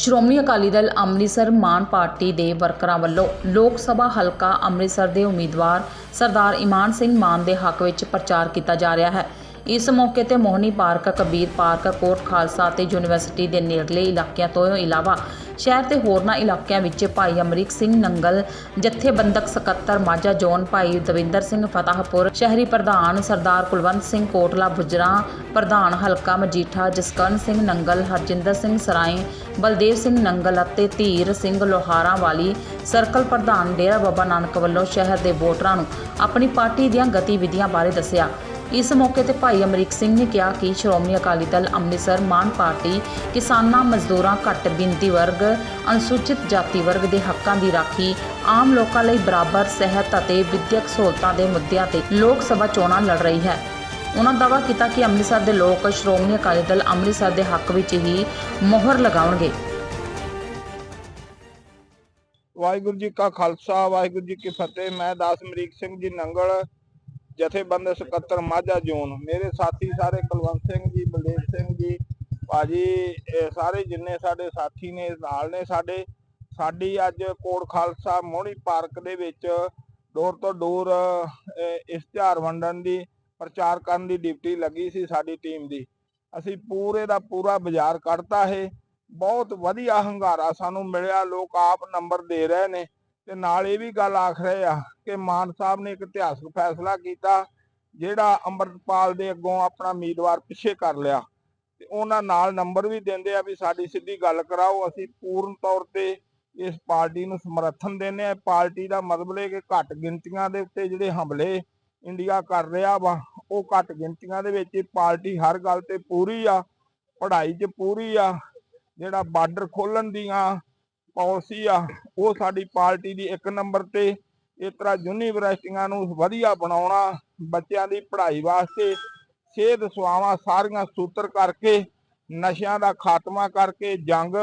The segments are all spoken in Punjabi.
ਸ਼੍ਰੋਮਣੀ ਅਕਾਲੀ ਦਲ ਅੰਮ੍ਰਿਤਸਰ ਮਾਨ ਪਾਰਟੀ ਦੇ ਵਰਕਰਾਂ ਵੱਲੋਂ ਲੋਕ ਸਭਾ ਹਲਕਾ ਅੰਮ੍ਰਿਤਸਰ ਦੇ ਉਮੀਦਵਾਰ ਸਰਦਾਰ ਇਮਾਨ ਸਿੰਘ ਮਾਨ ਦੇ ਹੱਕ ਵਿੱਚ ਪ੍ਰਚਾਰ ਕੀਤਾ ਜਾ ਰਿਹਾ ਹੈ। ਇਸ ਮੌਕੇ ਤੇ ਮੋਹਨੀ ਪਾਰਕ, ਕਬੀਰ ਪਾਰਕ, ਕੋਟ ਖਾਲਸਾ ਅਤੇ ਯੂਨੀਵਰਸਿਟੀ ਦੇ ਨੇੜਲੇ ਇਲਾਕਿਆਂ ਤੋਂ ਇਲਾਵਾ ਸ਼ਹਿਰ ਦੇ ਹੋਰਨਾਂ ਇਲਾਕਿਆਂ ਵਿੱਚ ਭਾਈ ਅਮਰੀਕ ਸਿੰਘ ਨੰਗਲ, ਜਥੇਬੰਦਕ ਸਕੱਤਰ ਮਾਝਾ ਜੋਨ ਭਾਈ ਦਵਿੰਦਰ ਸਿੰਘ ਫਤਾਹਪੁਰ, ਸ਼ਹਿਰੀ ਪ੍ਰਧਾਨ ਸਰਦਾਰ ਕੁਲਵੰਤ ਸਿੰਘ ਕੋਟਲਾ ਬੁਜਰਾ, ਪ੍ਰਧਾਨ ਹਲਕਾ ਮਜੀਠਾ ਜਸਕਰਨ ਸਿੰਘ ਨੰਗਲ, ਹਰਜਿੰਦਰ ਸਿੰਘ ਸਰਾਏ, ਬਲਦੇਵ ਸਿੰਘ ਨੰਗਲ ਅਤੇ ਧੀਰ ਸਿੰਘ ਲੋਹਾਰਾਂ ਵਾਲੀ ਸਰਕਲ ਪ੍ਰਧਾਨ ਡੇਰਾ ਬਾਬਾ ਨਾਨਕ ਵੱਲੋਂ ਸ਼ਹਿਰ ਦੇ ਵੋਟਰਾਂ ਨੂੰ ਆਪਣੀ ਪਾਰਟੀ ਦੀਆਂ ਗਤੀਵਿਧੀਆਂ ਬਾਰੇ ਦੱਸਿਆ। ਇਸ ਮੌਕੇ ਤੇ ਭਾਈ ਅਮਰੀਕ ਸਿੰਘ ਨੇ ਕਿਹਾ ਕਿ ਸ਼੍ਰੋਮਣੀ ਅਕਾਲੀ ਦਲ ਅੰਮ੍ਰਿਤਸਰ ਮਾਨ ਪਾਰਟੀ ਕਿਸਾਨਾਂ ਮਜ਼ਦੂਰਾਂ ਘੱਟ ਗਿਣਤੀ ਵਰਗ, ਅਨੁਸੂਚਿਤ ਜਾਤੀ ਵਰਗ ਦੇ ਹੱਕਾਂ ਦੀ ਰਾਖੀ, ਆਮ ਲੋਕਾਂ ਲਈ ਬਰਾਬਰ ਸਿਹਤ ਅਤੇ ਵਿਦਿਅਕ ਸਹੂਲਤਾਂ ਦੇ ਮੁੱਦਿਆਂ ਤੇ ਲੋਕ ਸਭਾ ਚੋਣਾਂ ਲੜ ਰਹੀ ਹੈ। ਉਹਨਾਂ ਦਾਅਵਾ ਕੀਤਾ ਕਿ ਅੰਮ੍ਰਿਤਸਰ ਦੇ ਲੋਕ ਸ਼੍ਰੋਮਣੀ ਅਕਾਲੀ ਦਲ ਅੰਮ੍ਰਿਤਸਰ ਦੇ ਹੱਕ ਵਿੱਚ ਹੀ ਮੋਹਰ ਲਗਾਉਣਗੇ। ਵਾਹਿਗੁਰੂ ਜੀ ਕਾ ਖਾਲਸਾ, ਵਾਹਿਗੁਰੂ ਜੀ ਕੀ ਫਤਿਹ। ਮੈਂ ਦਾਸ ਅਮਰੀਕ ਸਿੰਘ ਜੀ ਨੰਗਲ। ਜਥੇਬੰਦ ਸਕੱਤਰ ਮਾਝਾ ਜ਼ੋਨ, ਮੇਰੇ ਸਾਥੀ ਸਾਰੇ ਕੁਲਵੰਤ ਸਿੰਘ ਜੀ, ਬਲਦੇਵ ਸਿੰਘ ਜੀ, ਭਾਜੀ ਸਾਰੇ ਜਿੰਨੇ ਸਾਡੇ ਸਾਥੀ ਨੇ, ਨਾਲ ਨੇ ਸਾਡੇ, ਸਾਡੀ ਅੱਜ ਕੋਟ ਖਾਲਸਾ ਮੋਹਣੀ ਪਾਰਕ ਦੇ ਵਿੱਚ ਡੋਰ ਤੋਂ ਡੋਰ ਇਸ਼ਤਿਹਾਰ ਵੰਡਣ ਦੀ, ਪ੍ਰਚਾਰ ਕਰਨ ਦੀ ਡਿਊਟੀ ਲੱਗੀ ਸੀ ਸਾਡੀ ਟੀਮ ਦੀ। ਅਸੀਂ ਪੂਰੇ ਦਾ ਪੂਰਾ ਬਾਜ਼ਾਰ ਕੱਢਤਾ ਹੈ ਬਹੁਤ ਵਧੀਆ ਹੰਗਾਰਾ ਸਾਨੂੰ ਮਿਲਿਆ, ਲੋਕ ਆਪ ਨੰਬਰ ਦੇ ਰਹੇ ਨੇ। ਤੇ ਨਾਲ ਇਹ ਵੀ ਗੱਲ ਆਖ ਰਹੇ ਆ ਕਿ ਮਾਨ ਸਾਹਿਬ ਨੇ ਇੱਕ ਇਤਿਹਾਸਕ ਫੈਸਲਾ ਕੀਤਾ, ਜਿਹੜਾ ਅੰਮ੍ਰਿਤਪਾਲ ਦੇ ਅੱਗੋਂ ਆਪਣਾ ਉਮੀਦਵਾਰ ਪਿੱਛੇ ਕਰ ਲਿਆ। ਤੇ ਉਹਨਾਂ ਨਾਲ ਨੰਬਰ ਵੀ ਦਿੰਦੇ ਆ ਵੀ ਸਾਡੀ ਸਿੱਧੀ ਗੱਲ ਕਰਾਓ, ਅਸੀਂ ਪੂਰਨ ਤੌਰ ਤੇ ਇਸ ਪਾਰਟੀ ਨੂੰ ਸਮਰਥਨ ਦਿੰਦੇ ਆ। ਪਾਰਟੀ ਦਾ ਮਤਲਬ ਹੈ ਕਿ ਘੱਟ ਗਿਣਤੀਆਂ ਦੇ ਉੱਤੇ ਜਿਹੜੇ ਹਮਲੇ ਇੰਡੀਆ ਕਰ ਰਿਹਾ ਵਾ, ਉਹ ਘੱਟ ਗਿਣਤੀਆਂ ਦੇ ਵਿੱਚ ਇਹ ਪਾਰਟੀ ਹਰ ਗੱਲ ਤੇ ਪੂਰੀ ਆ, ਪੜ੍ਹਾਈ 'ਚ ਪੂਰੀ ਆ, ਜਿਹੜਾ ਬਾਰਡਰ ਖੋਲਣ ਦੀਆਂ ਪਾਲਿਸੀ ਆ, ਉਹ ਸਾਡੀ ਪਾਰਟੀ ਦੀ ਇੱਕ ਨੰਬਰ ਤੇ ਇਸ ਤਰ੍ਹਾਂ ਯੂਨੀਵਰਸਿਟੀਆਂ ਨੂੰ ਵਧੀਆ ਬਣਾਉਣਾ, ਬੱਚਿਆਂ ਦੀ ਪੜ੍ਹਾਈ ਵਾਸਤੇ ਸਿਹਤ ਸੇਵਾਵਾਂ ਸਾਰੀਆਂ ਸੂਤਰ ਕਰਕੇ, ਨਸ਼ਿਆਂ ਦਾ ਖਾਤਮਾ ਕਰਕੇ ਜੰਗ,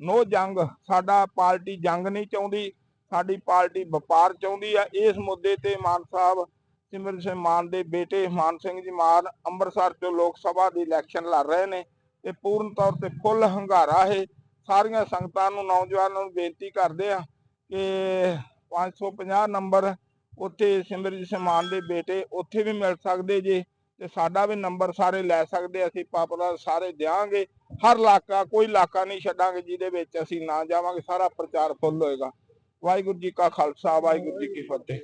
ਨੋ ਜੰਗ, ਸਾਡਾ ਪਾਰਟੀ ਜੰਗ ਨਹੀਂ ਚਾਹੁੰਦੀ, ਸਾਡੀ ਪਾਰਟੀ ਵਪਾਰ ਚਾਹੁੰਦੀ ਆ। ਇਸ ਮੁੱਦੇ ਤੇ ਮਾਨ ਸਾਹਿਬ ਸਿਮਰਨ ਸਿੰਘ ਮਾਨ ਦੇ ਬੇਟੇ ਮਾਨ ਸਿੰਘ ਜੀ ਮਾਨ ਅੰਮ੍ਰਿਤਸਰ ਤੋਂ ਲੋਕ ਸਭਾ ਦੀ ਇਲੈਕਸ਼ਨ ਲੜ ਰਹੇ ਨੇ ਤੇ ਪੂਰਨ ਤੌਰ ਤੇ ਫੁੱਲ ਹੰਗਾਰਾ ਹੈ ਸਾਰੀਆਂ ਸੰਗਤਾਂ ਨੂੰ, ਨੌਜਵਾਨਾਂ ਨੂੰ ਬੇਨਤੀ ਕਰਦੇ ਆ ਕਿ 550 ਨੰਬਰ ਉੱਥੇ ਸਿਮਰਜੀਤ ਸਿੰਘ ਮਾਨ ਦੇ ਬੇਟੇ ਉੱਥੇ ਵੀ ਮਿਲ ਸਕਦੇ ਜੇ ਤੇ ਸਾਡਾ ਵੀ ਨੰਬਰ ਸਾਰੇ ਲੈ ਸਕਦੇ, ਅਸੀਂ ਪਾਪੂਲਰ ਸਾਰੇ ਦਿਆਂਗੇ। ਹਰ ਇਲਾਕਾ, ਕੋਈ ਇਲਾਕਾ ਨਹੀਂ ਛੱਡਾਂਗੇ ਜਿਹਦੇ ਵਿੱਚ ਅਸੀਂ ਨਾ ਜਾਵਾਂਗੇ, ਸਾਰਾ ਪ੍ਰਚਾਰ ਫੁੱਲ ਹੋਏਗਾ। ਵਾਹਿਗੁਰੂ ਜੀ ਕਾ ਖਾਲਸਾ, ਵਾਹਿਗੁਰੂ ਜੀ ਕੀ ਫਤਿਹ।